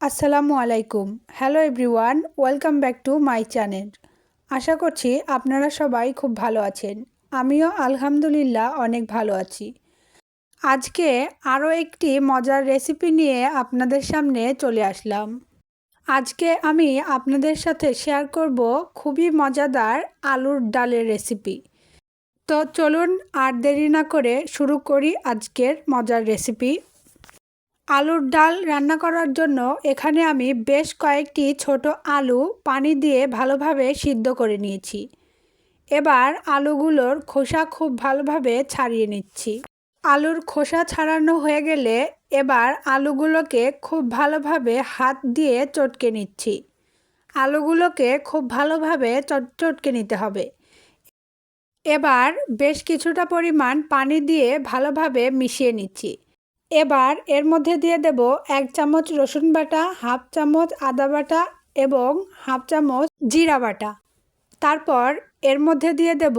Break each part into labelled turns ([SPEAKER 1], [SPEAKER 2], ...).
[SPEAKER 1] আসসালামু আলাইকুম। Hello everyone welcome back to my channel আশা করছি আপনারা সবাই খুব ভালো আছেন। আমিও আলহামদুলিল্লাহ অনেক ভালো আছি। আজকে আরও একটি মজার রেসিপি নিয়ে আপনাদের সামনে চলে আসলাম। আজকে আমি আপনাদের সাথে শেয়ার করব খুবই মজাদার আলুর ডালের রেসিপি তো চলুন আর দেরি না করে শুরু করি আজকের মজার রেসিপি আলুর ডাল রান্না করার জন্য এখানে আমি বেশ কয়েকটি ছোট আলু পানি দিয়ে ভালোভাবে সিদ্ধ করে নিয়েছি। এবার আলুগুলোর খোসা খুব ভালোভাবে ছাড়িয়ে নিচ্ছি। আলুর খোসা ছাড়ানো হয়ে গেলে এবার আলুগুলোকে খুব ভালোভাবে হাত দিয়ে চটকে নিচ্ছি। আলুগুলোকে খুব ভালোভাবে চট, চটকে নিতে হবে। এবার বেশ কিছুটা পরিমাণ পানি দিয়ে ভালোভাবে মিশিয়ে নিচ্ছি। এবার এর মধ্যে দিয়ে দেব এক চামচ রসুন বাটা, হাফ চামচ আদা বাটা এবং হাফ চামচ জিরা বাটা। তারপর এর মধ্যে দিয়ে দেব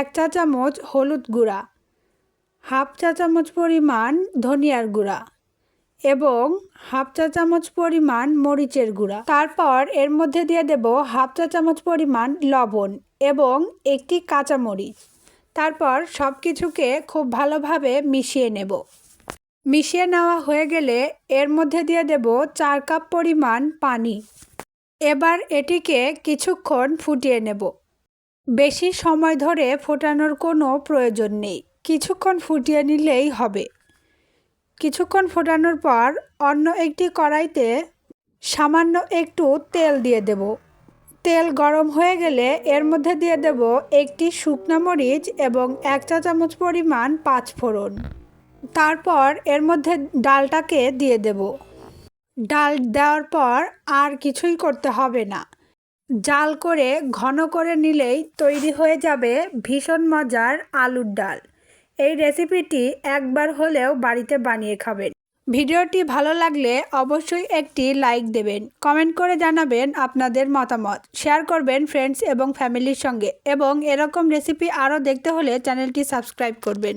[SPEAKER 1] এক চা চামচ হলুদ গুঁড়া, হাফ চা চামচ পরিমাণ ধনিয়ার গুঁড়া এবং হাফ চা চামচ পরিমাণ মরিচের গুঁড়া। তারপর এর মধ্যে দিয়ে দেব হাফ চা চামচ পরিমাণ লবণ এবং একটি কাঁচামরিচ। তারপর সব কিছুকে খুব ভালোভাবে মিশিয়ে নেব। মিশিয়ে নেওয়া হয়ে গেলে এর মধ্যে দিয়ে দেব চার কাপ পরিমাণ পানি। এবার এটিকে কিছুক্ষণ ফুটিয়ে নেব। বেশি সময় ধরে ফোটানোর কোনো প্রয়োজন নেই। কিছুক্ষণ ফুটিয়ে নিলেই হবে। কিছুক্ষণ ফোটানোর পর অন্য একটি কড়াইতে সামান্য একটু তেল দিয়ে দেব। তেল গরম হয়ে গেলে এর মধ্যে দিয়ে দেব একটি শুকনা মরিচ এবং এক চা চামচ পরিমাণ পাঁচ ফোড়ন তারপর এর মধ্যে ডালটাকে দিয়ে দেব। ডাল দেওয়ার পর আর কিছুই করতে হবে না। জাল করে ঘন করে নিলেই তৈরি হয়ে যাবে ভীষণ মজার আলুর ডাল। এই রেসিপিটি একবার হলেও বাড়িতে বানিয়ে খাবেন। ভিডিওটি ভালো লাগলে অবশ্যই একটি লাইক দেবেন, কমেন্ট করে জানাবেন আপনাদের মতামত, শেয়ার করবেন ফ্রেন্ডস এবং ফ্যামিলির সঙ্গে এবং এরকম রেসিপি আরও দেখতে হলে চ্যানেলটি সাবস্ক্রাইব করবেন।